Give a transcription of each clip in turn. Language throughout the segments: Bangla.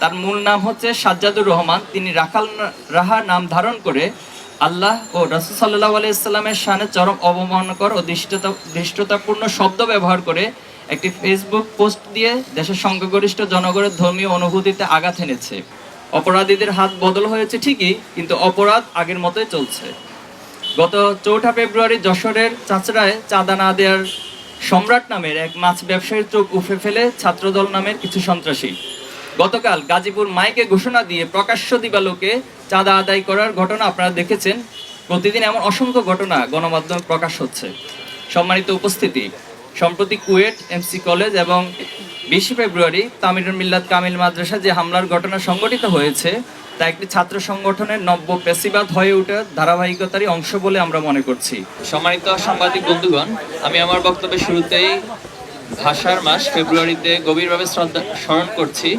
তার মূল নাম হচ্ছে সাজ্জাদুর রহমান। তিনি রাখাল রাহা নাম ধারণ করে আল্লাহ ও রাসুল সাল্লাহ আলাইস্লামের সানে চরম অবমানকর ও দৃষ্টতা, দৃষ্টতাপূর্ণ শব্দ ব্যবহার করে একটি ফেসবুক পোস্ট দিয়ে দেশের সংখ্যাগরিষ্ঠ জনগণের ধর্মীয় অনুভূতিতে আঘাত এনেছে। অপরাধীদের হাত বদল হয়েছে ঠিকই, কিন্তু অপরাধ আগের মতোই চলছে। গত চৌঠা ফেব্রুয়ারি যশোরের চাচড়ায় চাঁদা না দেওয়ার সম্রাট নামের এক মাছ ব্যবসায়ীর চোখ উফে ফেলে ছাত্রদল নামের কিছু সন্ত্রাসী। গতকাল গাজীপুর মাইকে ঘোষণা দিয়ে প্রকাশ্য দিবালোকে চাঁদা আদায় করার ঘটনা আপনারা দেখেছেন। প্রতিদিন এমন অসংখ্য ঘটনা গণমাধ্যমে প্রকাশ হচ্ছে। সম্মানিত উপস্থিতি, সম্প্রতি কুয়েট এমসি কলেজ এবং বিশে ফেব্রুয়ারি তামিরুল মিল্লাত কামিল মাদ্রাসা যে হামলার ঘটনা সংঘটিত হয়েছে, তা একটি ছাত্র সংগঠনের নব্য পেশিবাদ হয়ে ওঠার ধারাবাহিকতারই অংশ বলে আমরা মনে করছি। সম্মানিত সাংবাদিক বন্ধুগণ, আমি আমার বক্তব্যের শুরুতেই ভাষার মাস ফেব্রুয়ারিতে গভীরভাবে শ্রদ্ধা স্মরণ করছি।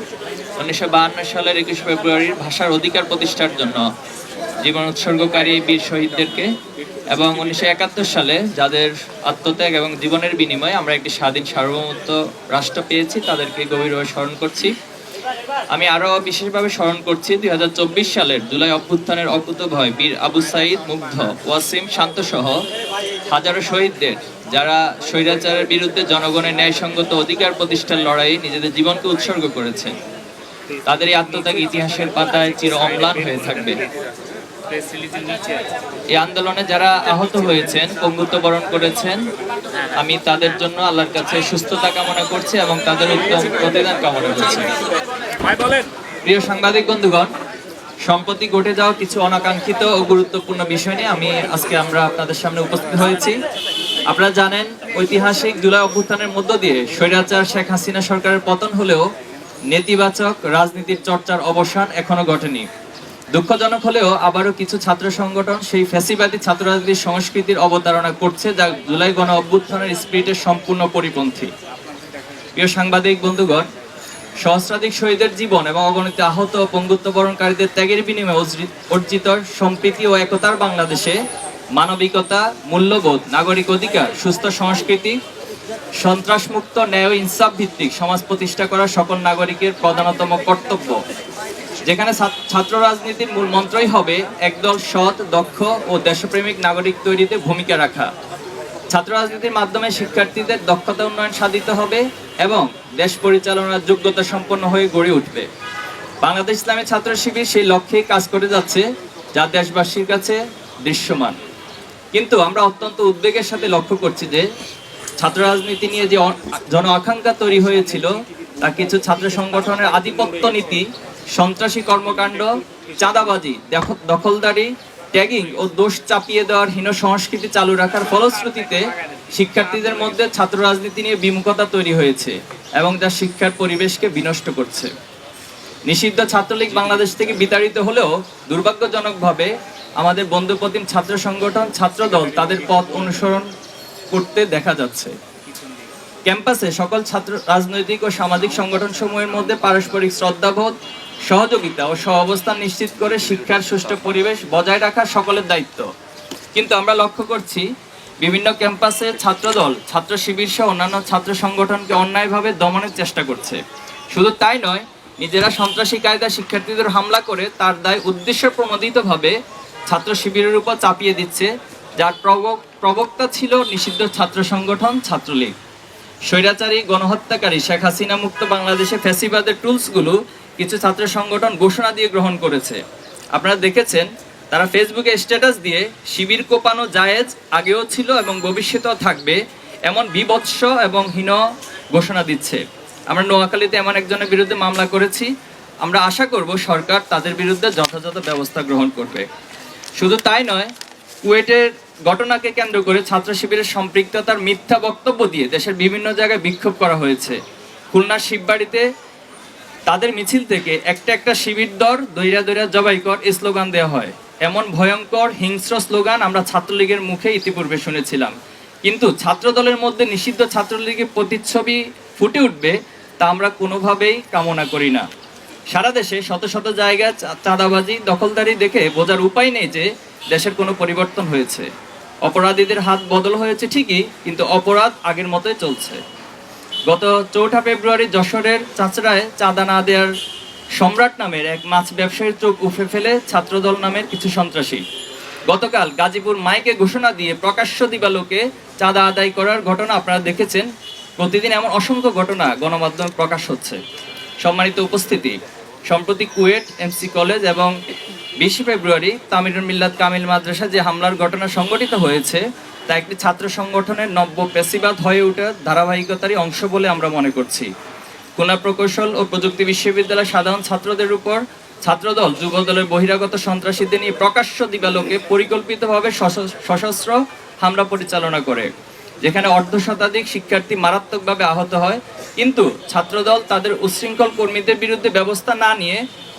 উনিশশো বাহান্ন সালের একুশ ফেব্রুয়ারির ভাষার অধিকার প্রতিষ্ঠার জন্য জীবন উৎসর্গকারী বীর শহীদদেরকে এবং উনিশশো একাত্তর সালে যাদের আত্মত্যাগ এবং জীবনের বিনিময়ে আমরা একটি স্বাধীন সার্বভৌমত্ব রাষ্ট্র পেয়েছি, তাদেরকে গভীরভাবে স্মরণ করছি। আমি আরও বিশেষভাবে স্মরণ করছি দুই হাজার চব্বিশ সালের জুলাই অভ্যুত্থানের অকুতভয় বীর আবু সাইদ মুগ্ধ ওয়াসিম শান্ত সহ হাজারো শহীদদের। যারা স্বৈরাচারের বিরুদ্ধে জনগণের ন্যায়সঙ্গত অধিকার প্রতিষ্ঠার লড়াইয়ে নিজেদের জীবনকে উৎসর্গ করেছেন তাদের এই আত্মত্যাগ ইতিহাসের পাতায় চির অম্লান হয়ে থাকবে। এই আন্দোলনে যারা আহত হয়েছেন পঙ্গুত্ব বরণ করেছেন আমি তাদের জন্য আল্লাহর কাছে সুস্থতা কামনা করছি এবং তাদের উত্তম প্রতিদান কামনা করছি। প্রিয় সাংবাদিক বন্ধুগণ সম্প্রতি ঘটে যাওয়া কিছু অনাকাঙ্ক্ষিত ও গুরুত্বপূর্ণ বিষয় নিয়ে আমি আজকে আমরা আপনাদের সামনে উপস্থিত হয়েছি। আপনারা জানেন, ঐতিহাসিক জুলাই অভ্যুত্থানের মধ্য দিয়ে স্বৈরাচার শেখ হাসিনা সরকারের পতন হলেও নেতিবাচক রাজনীতির চর্চার অবসান এখনও ঘটেনি। দুঃখজনক হলেও আবারও কিছু ছাত্র সংগঠন সেই ফ্যাসিবাদী ছাত্র রাজনীতির সংস্কৃতির অবতারণা করছে যা জুলাই গণ অভ্যুত্থানের স্পিরিটের সম্পূর্ণ পরিপন্থী। প্রিয় সাংবাদিক বন্ধুগণ, সহস্রাধিক শহীদের জীবন এবং অগণিত আহত ও পঙ্গুত্ব বরণকারীদের ত্যাগের বিনিময়ে অর্জি- অর্জিত সম্প্রীতি ও একতার বাংলাদেশে মানবিকতা, মূল্যবোধ, নাগরিক অধিকার, সুস্থ সংস্কৃতি, সন্ত্রাসমুক্ত ন্যায় ইনসাফ ভিত্তিক সমাজ প্রতিষ্ঠা করা সকল নাগরিকের প্রধানতম কর্তব্য। যেখানে ছাত্র রাজনীতির মূল মন্ত্রই হবে একদল সৎ, দক্ষ ও দেশপ্রেমিক নাগরিক তৈরিতে ভূমিকা রাখা। ছাত্র রাজনীতির মাধ্যমে শিক্ষার্থীদের দক্ষতা উন্নয়ন সাধিত হবে এবং দেশ পরিচালনার যোগ্যতা সম্পন্ন হয়ে গড়ে উঠবে। বাংলাদেশ ইসলামী ছাত্র শিবির সেই লক্ষ্যেই কাজ করে যাচ্ছে, যা দেশবাসীর কাছে দৃশ্যমান। কিন্তু আমরা অত্যন্ত উদ্বেগের সাথে লক্ষ্য করছি যে ছাত্র রাজনীতি নিয়ে যে জন আকাঙ্ক্ষা তৈরি হয়েছিল, তা কিছু ছাত্র সংগঠনের আধিপত্য নীতি, সন্ত্রাসী কর্মকাণ্ড, চাঁদাবাজি দখলদারি, ট্যাগিং ও দোষ চাপিয়ে দেওয়ার হীন সংস্কৃতি চালু রাখার ফলশ্রুতিতে শিক্ষার্থীদের মধ্যে ছাত্র রাজনীতি নিয়ে বিমুখতা তৈরি হয়েছে এবং যা শিক্ষার পরিবেশকে বিনষ্ট করছে। নিষিদ্ধ ছাত্রলীগ বাংলাদেশ থেকে বিতাড়িত হলেও দুর্ভাগ্যজনকভাবে আমাদের বন্ধুপ্রতিম ছাত্র সংগঠন, ছাত্রদল তাদের পথ অনুসরণ করতে দেখা যাচ্ছে। ক্যাম্পাসে সকল ছাত্র রাজনৈতিক ও সামাজিক সংগঠন সমূহের মধ্যে পারস্পরিক শ্রদ্ধাবোধ, সহযোগিতা ও সহাবস্থান নিশ্চিত করে শিক্ষার সুষ্ঠু পরিবেশ বজায় রাখা সকলের দায়িত্ব। কিন্তু আমরা লক্ষ্য করছি, বিভিন্ন ক্যাম্পাসে ছাত্রদল, ছাত্র শিবির সহ অন্যান্য ছাত্র সংগঠনকে অন্যায়ভাবে দমনের চেষ্টা করছে। শুধু তাই নয়, নিজেরা সন্ত্রাসী কায়দা শিক্ষার্থীদের হামলা করে তার দায় উদ্দেশ্য প্রণোদিতভাবে ছাত্র শিবিরের উপর চাপিয়ে দিচ্ছে, যার প্রবক্তা ছিল নিষিদ্ধ ছাত্র সংগঠন ছাত্রলীগ। স্বৈরাচারী গণহত্যাকারী শেখ হাসিনা মুক্ত বাংলাদেশে ফ্যাসিবাদের টুলসগুলো কিছু ছাত্র সংগঠন ঘোষণা দিয়ে গ্রহণ করেছে। আপনারা দেখেছেন, তারা ফেসবুকে স্ট্যাটাস দিয়ে শিবির কোপানো জায়েজ আগেও ছিল এবং ভবিষ্যতেও থাকবে এমন বিভৎস এবং হীন ঘোষণা দিচ্ছে। আমরা নোয়াখালীতে এমন একজনের বিরুদ্ধে মামলা করেছি। আমরা আশা করব সরকার তাদের বিরুদ্ধে যথাযথ ব্যবস্থা গ্রহণ করবে। শুধু তাই নয়, কুয়েটের ঘটনাকে কেন্দ্র করে ছাত্র শিবিরের সম্পৃক্ততার মিথ্যা বক্তব্য দিয়ে দেশের বিভিন্ন জায়গায় বিক্ষোভ করা হয়েছে। খুলনার শিববাড়িতে তাদের মিছিল থেকে একটা একটা শিবির দর দৈরা দৈরা জবাই কর স্লোগান দেওয়া হয়। এমন ভয়ঙ্কর, হিংস্র স্লোগান আমরা ছাত্রলীগের মুখে ইতিপূর্বে শুনেছিলাম। কিন্তু ছাত্রদলের মধ্যে নিষিদ্ধ ছাত্রলীগের প্রতিচ্ছবি ফুটে উঠবে তা আমরা কোনোভাবেই কামনা করি না। সারা দেশে শত শত জায়গায় চা- চাঁদাবাজি, দখলদারি দেখে বোঝার উপায় নেই যে দেশের কোনো পরিবর্তন হয়েছে। অপরাধীদের হাত বদল হয়েছে ঠিকই, কিন্তু অপরাধ আগের মতোই চলছে। গত চৌঠা ফেব্রুয়ারি যশোরের চাচড়ায় চাঁদা না দেওয়ার সম্রাট নামের এক মাছ ব্যবসায়ীর চোখ উফে ফেলে ছাত্রদল নামের কিছু সন্ত্রাসী। গতকাল গাজীপুর মাইকে ঘোষণা দিয়ে প্রকাশ্য দিবালোকে চাঁদা আদায় করার ঘটনা আপনারা দেখেছেন। প্রতিদিন এমন অসংখ্য ঘটনা গণমাধ্যমে প্রকাশ হচ্ছে। সম্মানিত উপস্থিতি। সম্প্রতি কুয়েট এমসি কলেজ এবং বিশে ফেব্রুয়ারি তামিরুল মিল্লাত কামিল মাদ্রাসা যে হামলার ঘটনা সংঘটিত হয়েছে, তা একটি ছাত্র সংগঠনের নব্য পেশিবাদ হয়ে ওঠার ধারাবাহিকতারই অংশ বলে আমরা মনে করছি। খুলনা প্রকৌশল ও প্রযুক্তি বিশ্ববিদ্যালয়ের সাধারণ ছাত্রদের উপর ছাত্রদল যুবদলের বহিরাগত সন্ত্রাসীদের নিয়ে প্রকাশ্য দিবালোকে পরিকল্পিতভাবে সশস্ত্র হামলা পরিচালনা করে। যেখানে অর্ধ শতাধিক শিক্ষার্থী মারাত্মকভাবে আহত হয়। কিন্তু ছাত্রদল তাদের উচ্ছৃঙ্খল কর্মীদের বিরুদ্ধে ব্যবস্থা না নিয়ে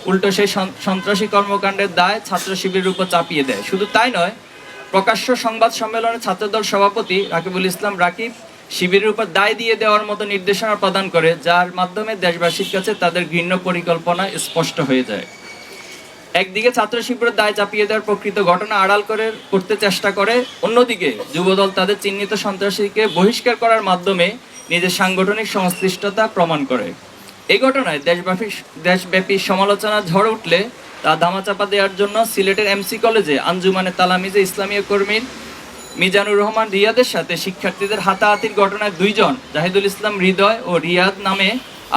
উল্টো সেই সন্ত্রাসী কর্মকাণ্ডের দায় ছাত্র শিবিরের উপর চাপিয়ে দেয়। শুধু তাই নয়, প্রকাশ্য সংবাদ সম্মেলনে ছাত্রদল সভাপতি রাকিবুল ইসলাম রাকিব শিবিরের উপর দায় দিয়ে দেওয়ার মতো নির্দেশনা প্রদান করে, যার মাধ্যমে দেশবাসীর কাছে তাদের ঘৃণ্য পরিকল্পনা স্পষ্ট হয়ে যায়। একদিকে ছাত্র শিবিরের দায় চাপিয়ে দেওয়ার প্রকৃত ঘটনা আড়াল করে করতে চেষ্টা করে, অন্যদিকে যুবদল তাদের চিহ্নিত সন্ত্রাসীকে বহিষ্কার করার মাধ্যমে নিজের সাংগঠনিক সংশ্লিষ্টতা প্রমাণ করে। এই ঘটনায় দেশব্যাপী দেশব্যাপী সমালোচনা ঝড় উঠলে তা ধামাচাপা দেওয়ার জন্য সিলেটের এমসি কলেজে আঞ্জুমানে তালামিজে ইসলামীয় কর্মীর মিজানুর রহমান রিয়াদের সাথে শিক্ষার্থীদের হাতাহাতির ঘটনায় দুইজন, জাহিদুল ইসলাম হৃদয় ও রিয়াদ নামে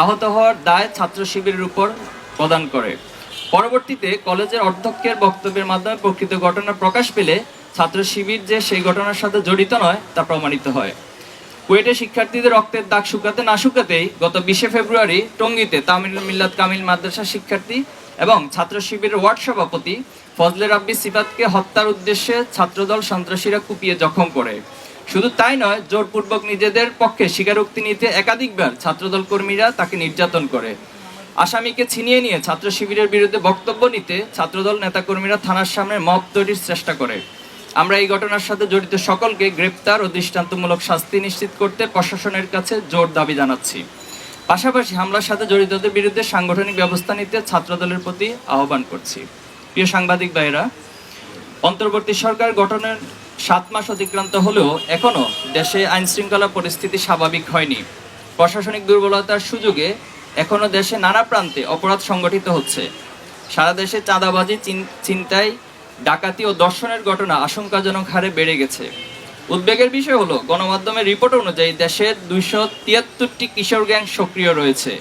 আহত হওয়ার দায় ছাত্র শিবিরের উপর প্রদান করে। পরবর্তীতে কলেজের অধ্যক্ষের বক্তব্যের মাধ্যমে প্রকৃত ঘটনা প্রকাশ পেলে ছাত্র শিবির যে সেই ঘটনার সাথে জড়িত নয়, তা প্রমাণিত হয়। কুয়েটে শিক্ষার্থীদের রক্তের দাগ শুকাতে না শুকাতেই গত বিশে ফেব্রুয়ারি টঙ্গীতে তামিল মিল্লাত কামিল মাদ্রাসা শিক্ষার্থী এবং ছাত্র শিবিরের ওয়ার্ড সভাপতি ফজলে রাব্বি সিফাতকে হত্যার উদ্দেশ্যে ছাত্রদল সন্ত্রাসীরা কুপিয়ে জখম করে। শুধু তাই নয়, জোরপূর্বক নিজেদের পক্ষে স্বীকারোক্তি নিতে একাধিকবার ছাত্রদল কর্মীরা তাকে নির্যাতন করে। আসামিকে ছিনিয়ে নিয়ে ছাত্র শিবিরের বিরুদ্ধে বক্তব্য নিতে ছাত্রদল নেতাকর্মীরা থানার সামনে মব তৈরির চেষ্টা করে। আমরা এই ঘটনার সাথে জড়িত সকলকে গ্রেপ্তার ও দৃষ্টান্তমূলক শাস্তি নিশ্চিত করতে প্রশাসনের কাছে জোর দাবি জানাচ্ছি। পাশাপাশি হামলার সাথে জড়িতদের বিরুদ্ধে সাংগঠনিক ব্যবস্থা নিতে ছাত্রদলের প্রতি আহ্বান করছি। প্রিয় সাংবাদিক ভাইয়েরা, অন্তর্বর্তী সরকার গঠনের সাত মাস অতিক্রান্ত হলেও এখনও দেশে আইনশৃঙ্খলা পরিস্থিতি স্বাভাবিক হয়নি। প্রশাসনিক দুর্বলতার সুযোগে এখনও দেশে নানা প্রান্তে অপরাধ সংগঠিত হচ্ছে। সারা দেশে চাঁদাবাজি চিন্তায় ডাকাতি ও দর্শনের ঘটনা আশঙ্কাজনক হারে বেড়ে গেছে। উদ্বেগের বিষয় হলো, গণমাধ্যমের রিপোর্ট অনুযায়ী দেশের দুইশো তিয়াত্তরটি কিশোর গ্যাং সক্রিয় রয়েছে।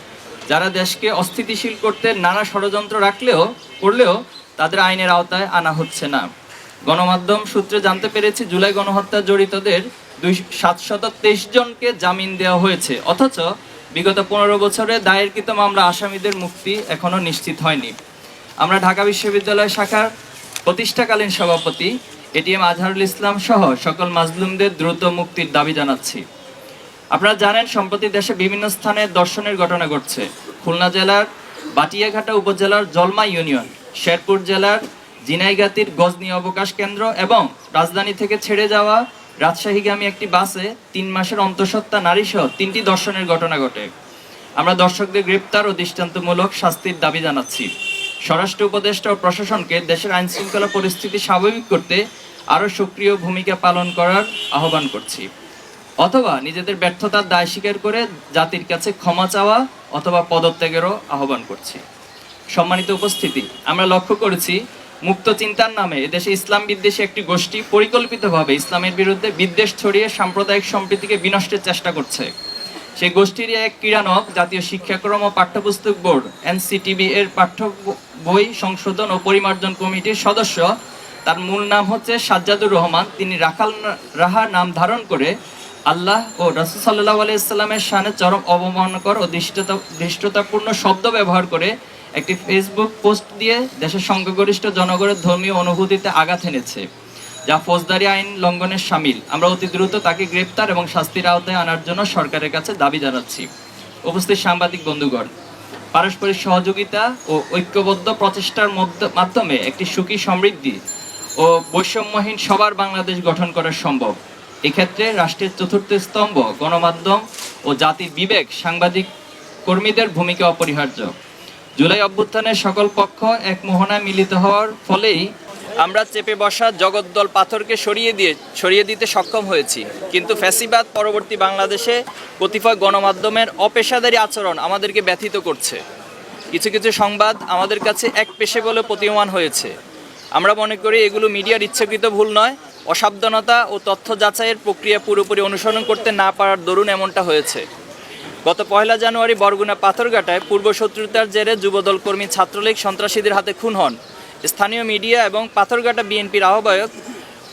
যারা দেশকে অস্থিতিশীল করতে নানা ষড়যন্ত্র রাখলেও, করলেও তাদের আইনের আওতায় আনা হচ্ছে না। গণমাধ্যম সূত্রে জানতে পেরেছি, জুলাই গণহত্যা জড়িতদের দুই সাতশত তেইশ জনকে জামিন দেওয়া হয়েছে। অথচ বিগত পনেরো বছরে দায়েরকৃত মামলা আসামিদের মুক্তি এখনও নিশ্চিত হয়নি। আমরা ঢাকা বিশ্ববিদ্যালয় শাখার প্রতিষ্ঠাকালীন সভাপতি এটিএম আজহারুল ইসলাম সহ সকল মাজলুমদের দ্রুত মুক্তির দাবি জানাচ্ছি। আপনারা জানেন, সম্প্রতি দেশে বিভিন্ন স্থানে দর্শনের ঘটনা ঘটছে। খুলনা জেলার বাটিয়াঘাটা উপজেলার জলমা ইউনিয়ন, শেরপুর জেলার জিনাইগাতির গজনি অবকাশ কেন্দ্র এবং রাজধানী থেকে ছেড়ে যাওয়া রাজশাহীগামী একটি বাসে তিন মাসের অন্তঃসত্ত্বা নারী সহ তিনটি দর্শনের ঘটনা ঘটে। আমরা দর্শকদের গ্রেপ্তার ও দৃষ্টান্তমূলক শাস্তির দাবি জানাচ্ছি। স্বরাষ্ট্র উপদেষ্টা ও প্রশাসনকে দেশের আইন শৃঙ্খলা পরিস্থিতি স্বাভাবিক করতে আরও সক্রিয় ভূমিকা পালন করার আহ্বান করছি। অথবা নিজেদের ব্যর্থতার দায় স্বীকার করে জাতির কাছে ক্ষমা চাওয়া অথবা পদত্যাগেরও আহ্বান করছি। সম্মানিত উপস্থিতি, আমরা লক্ষ্য করেছি মুক্ত চিন্তার নামে এদেশে ইসলাম বিদ্বেষী একটি গোষ্ঠী পরিকল্পিতভাবে ইসলামের বিরুদ্ধে বিদ্বেষ ছড়িয়ে সাম্প্রদায়িক সম্প্রীতিকে বিনষ্টের চেষ্টা করছে। সেই গোষ্ঠীর এক ক্রীড়ানক, জাতীয় শিক্ষাক্রম ও পাঠ্যপুস্তক বোর্ড, এনসিটিবি এর পাঠ্য বই সংশোধন ও পরিমার্জন কমিটির সদস্য। তার মূল নাম হচ্ছে সাজ্জাদুর রহমান। তিনি রাখাল রাহা নাম ধারণ করে আল্লাহ ও রাসুল সাল্লাহ আলাইসাল্লামের সানে চরম অবমানকর ও দৃষ্টতা ধৃষ্টতাপূর্ণ শব্দ ব্যবহার করে একটি ফেসবুক পোস্ট দিয়ে দেশের সংখ্যাগরিষ্ঠ জনগণের ধর্মীয় অনুভূতিতে আঘাত এনেছে, যা ফৌজদারি আইন লঙ্ঘনের সামিল। আমরা অতি দ্রুত তাকে গ্রেপ্তার এবং শাস্তির আওতায় আনার জন্য সরকারের কাছে দাবি জানাচ্ছি। উপস্থিত সাংবাদিক বন্ধুগণ, পারস্পরিক সহযোগিতা ও ঐক্যবদ্ধ প্রচেষ্টার মাধ্যমে একটি সুখী সমৃদ্ধি ও বৈষম্যহীন সবার বাংলাদেশ গঠন করা সম্ভব। এক্ষেত্রে রাষ্ট্রের চতুর্থ স্তম্ভ গণমাধ্যম ও জাতির বিবেক সাংবাদিক কর্মীদের ভূমিকা অপরিহার্য। জুলাই অভ্যুত্থানের সকল পক্ষ এক মোহনায় মিলিত হওয়ার ফলেই আমরা চেপে বসা জগদ্দল পাথরকে সরিয়ে দিয়ে, সরিয়ে দিতে সক্ষম হয়েছি। কিন্তু ফ্যাসিবাদ পরবর্তী বাংলাদেশে কতিপয় গণমাধ্যমের অপেশাদারী আচরণ আমাদেরকে ব্যথিত করছে। কিছু কিছু সংবাদ আমাদের কাছে এক পেশে বলে প্রতীয়মান হয়েছে। আমরা মনে করি এগুলো মিডিয়ার ইচ্ছাকৃত ভুল নয়, অসাবধানতা ও তথ্য যাচাইয়ের প্রক্রিয়া পুরোপুরি অনুসরণ করতে না পারার দরুন এমনটা হয়েছে। গত পয়লা জানুয়ারি বরগুনা পাথরঘাটায় পূর্ব শত্রুতার জেরে যুবদল কর্মী ছাত্রলীগ সন্ত্রাসীদের হাতে খুন হন। স্থানীয় মিডিয়া এবং পাথরঘাটা বিএনপির আহ্বায়ক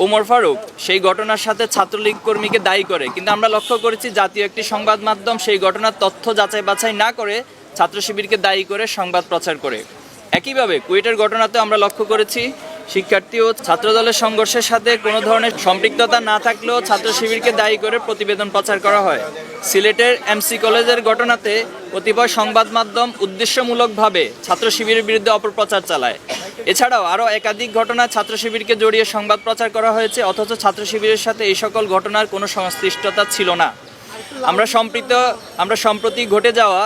ওমর ফারুক সেই ঘটনার সাথে ছাত্রলীগ কর্মীকে দায়ী করে। কিন্তু আমরা লক্ষ্য করেছি জাতীয় একটি সংবাদ মাধ্যম সেই ঘটনার তথ্য যাচাই বাছাই না করে ছাত্র শিবিরকে দায়ী করে সংবাদ প্রচার করে। একইভাবে কুয়েটের ঘটনাতে আমরা লক্ষ্য করেছি শিক্ষার্থী ও ছাত্র দলের সংঘর্ষের সাথে কোনো ধরনের সম্পৃক্ততা না থাকলেও ছাত্র শিবিরকে দায়ী করে প্রতিবেদন প্রচার করা হয়। সিলেটের এমসি কলেজের ঘটনাতে কতিপয় সংবাদ মাধ্যম উদ্দেশ্যমূলকভাবে ছাত্র শিবিরের বিরুদ্ধে অপপ্রচার চালায়। এছাড়াও আরও একাধিক ঘটনা ছাত্র শিবিরকে জড়িয়ে সংবাদ প্রচার করা হয়েছে, অথচ ছাত্র শিবিরের সাথে এই সকল ঘটনার কোনো সংশ্লিষ্টতা ছিল না। আমরা সম্পৃক্ত আমরা সম্প্রতি ঘটে যাওয়া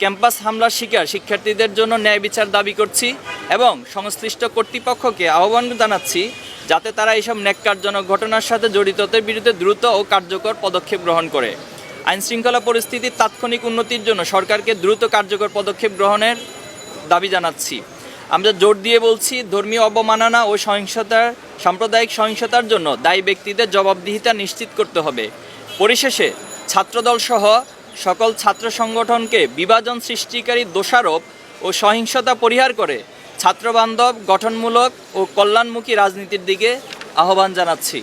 ক্যাম্পাস হামলার শিকার শিক্ষার্থীদের জন্য ন্যায় বিচার দাবি করছি এবং সংশ্লিষ্ট কর্তৃপক্ষকে আহ্বান জানাচ্ছি যাতে তারা এইসব ন্যাক্কারজনক ঘটনার সাথে জড়িতদের বিরুদ্ধে দ্রুত ও কার্যকর পদক্ষেপ গ্রহণ করে। আইন শৃঙ্খলা পরিস্থিতির তাৎক্ষণিক উন্নতির জন্য সরকারকে দ্রুত কার্যকর পদক্ষেপ গ্রহণের দাবি জানাচ্ছি। আমরা জোর দিয়ে বলছি, ধর্মীয় অবমাননা ও সহিংসতার সাম্প্রদায়িক সহিংসতার জন্য দায়ী ব্যক্তিদের জবাবদিহিতা নিশ্চিত করতে হবে। পরিশেষে ছাত্রদল সহ সকল ছাত্র সংগঠনকে বিভাজন সৃষ্টিকারী দোষারোপ ও সহিংসতা পরিহার করে ছাত্রবান্ধব, গঠনমূলক ও কল্যাণমুখী রাজনীতির দিকে আহ্বান জানাচ্ছি।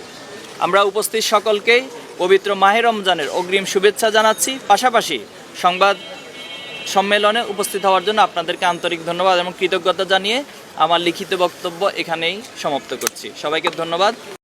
আমরা উপস্থিত সকলকেই পবিত্র মাহে রমজানের অগ্রিম শুভেচ্ছা জানাচ্ছি। পাশাপাশি সংবাদ সম্মেলনে উপস্থিত হওয়ার জন্য আপনাদেরকে আন্তরিক ধন্যবাদ এবং কৃতজ্ঞতা জানিয়ে আমার লিখিত বক্তব্য এখানেই সমাপ্ত করছি। সবাইকে ধন্যবাদ।